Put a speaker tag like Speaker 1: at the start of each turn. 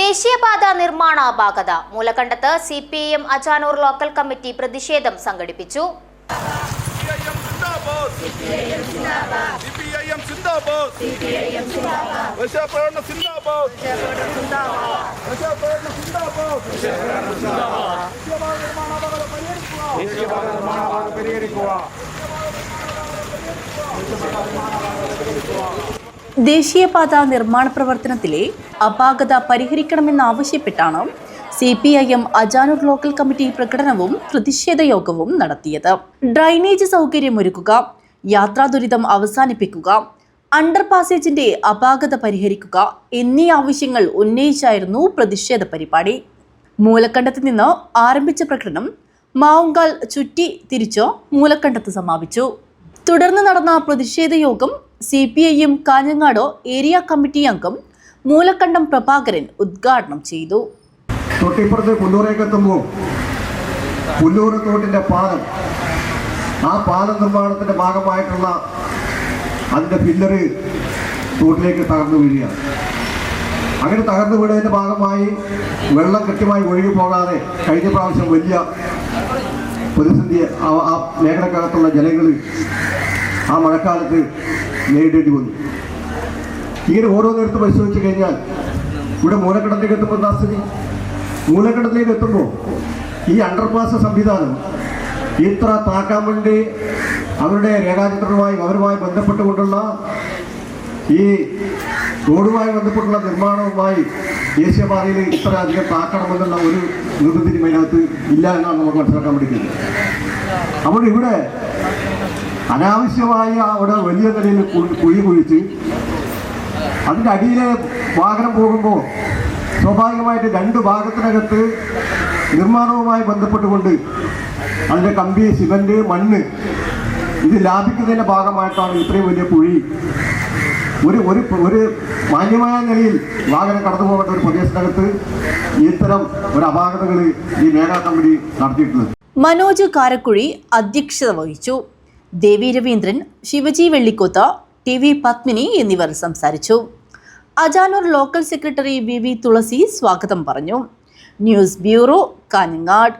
Speaker 1: ദേശീയപാത നിർമ്മാണ അപാകത. മൂലക്കണ്ടത്ത് C P I M Ajanur local committee പ്രതിഷേധം സംഘടിപ്പിച്ചു.
Speaker 2: സിപിഐഎം ദേശീയപാത നിർമ്മാണ
Speaker 3: പ്രവർത്തനത്തിലെ അപാകത പരിഹരിക്കണമെന്നാവശ്യപ്പെട്ടാണ് C P I M Ajanur local committee പ്രകടനവും പ്രതിഷേധ യോഗവും നടത്തിയത്. ഡ്രൈനേജ് സൗകര്യമൊരുക്കുക യാത്രാ ദുരിതം അവസാനിപ്പിക്കുക അണ്ടർ പാസേജിന്റെ അപാകത പരിഹരിക്കുക എന്നീ ആവശ്യങ്ങൾ ഉന്നയിച്ചായിരുന്നു പ്രതിഷേധ പരിപാടി. മൂലക്കണ്ടത്ത് നിന്ന് ആരംഭിച്ച പ്രകടനം മാവുങ്കാൽ ചുറ്റി തിരിച്ചോ മൂലക്കണ്ടത്ത് സമാപിച്ചു. തുടർന്ന് നടന്ന പ്രതിഷേധ യോഗം സി പി ഐയും കാഞ്ഞങ്ങാടോ ഏരിയ കമ്മിറ്റി അംഗം മൂലക്കണ്ടം പ്രഭാകരൻ ഉദ്ഘാടനം ചെയ്തു.
Speaker 4: തൊട്ടിപ്പുറത്ത് പുല്ലൂരേക്ക് എത്തുമ്പോൾ പുല്ലൂർ തോട്ടിന്റെ പാലം ആ പാലം നിർമ്മാണത്തിന്റെ ഭാഗമായിട്ടുള്ള അതിന്റെ പില്ലറ് തോട്ടിലേക്ക് തകർന്നു വീഴുകയാണ്. അങ്ങനെ തകർന്നു വീടുന്നതിന്റെ ഭാഗമായി വെള്ളം കൃത്യമായി ഒഴുകി പോകാതെ കഴിഞ്ഞ പ്രാവശ്യം വലിയ പ്രതിസന്ധി ആ മേഖലക്കകത്തുള്ള ജനങ്ങൾ ആ മഴക്കാലത്ത് നേരിടേണ്ടി വന്നു ഇങ്ങനെ ഓരോ നേരത്തും പരിശോധിച്ച് കഴിഞ്ഞാൽ ഇവിടെ മൂലക്കടത്തിലേക്ക് എത്തുമ്പോൾ എന്താ സ്ഥിതി? മൂലക്കടത്തിലേക്ക് എത്തുമ്പോൾ ഈ അണ്ടർപാസ് സംവിധാനം ഇത്ര താക്കാൻ വേണ്ടി അവരുടെ രേഖാചിത്രവുമായി അവരുമായി ബന്ധപ്പെട്ടുകൊണ്ടുള്ള ഈ റോഡുമായി ബന്ധപ്പെട്ടുള്ള നിർമ്മാണവുമായി ദേശീയപാതയിൽ ഇത്ര അധികം താക്കണമെന്നുള്ള ഒരു നിർബന്ധിനും അതിനകത്ത് ഇല്ല എന്നാണ് നമുക്ക് മനസ്സിലാക്കാൻ പഠിക്കുന്നത് അപ്പോൾ ഇവിടെ അനാവശ്യമായ അവിടെ വലിയ നിലയിൽ കുഴി കുഴിച്ച് അതിന്റെ അടിയിലെ വാഹനം പോകുമ്പോൾ സ്വാഭാവികമായിട്ട് രണ്ട് ഭാഗത്തിനകത്ത് നിർമ്മാണവുമായി ബന്ധപ്പെട്ടുകൊണ്ട് അതിന്റെ കമ്പി സിമന്റ് മണ്ണ് ഇത് ലാഭിക്കുന്നതിന്റെ ഭാഗമായിട്ടാണ് ഇത്രയും വലിയ കുഴി. ഒരു ഒരു ഒരു മാന്യമായ നിലയിൽ വാഹനം കടന്നു പോകേണ്ട ഒരു പ്രദേശത്തിനകത്ത് ഇത്തരം ഒരു അപാകതകൾ ഈ മേഘാ കമ്പനി നടത്തിയിട്ടുള്ളത്.
Speaker 3: മനോജ് കാരക്കുഴി അധ്യക്ഷത വഹിച്ചു. ദേവി രവീന്ദ്രൻ ശിവജി വെള്ളിക്കോത്ത് ടി വി പത്മിനി എന്നിവർ സംസാരിച്ചു. Ajanur local secretary V V Thulasi സ്വാഗതം പറഞ്ഞു. News bureau Kanhangad.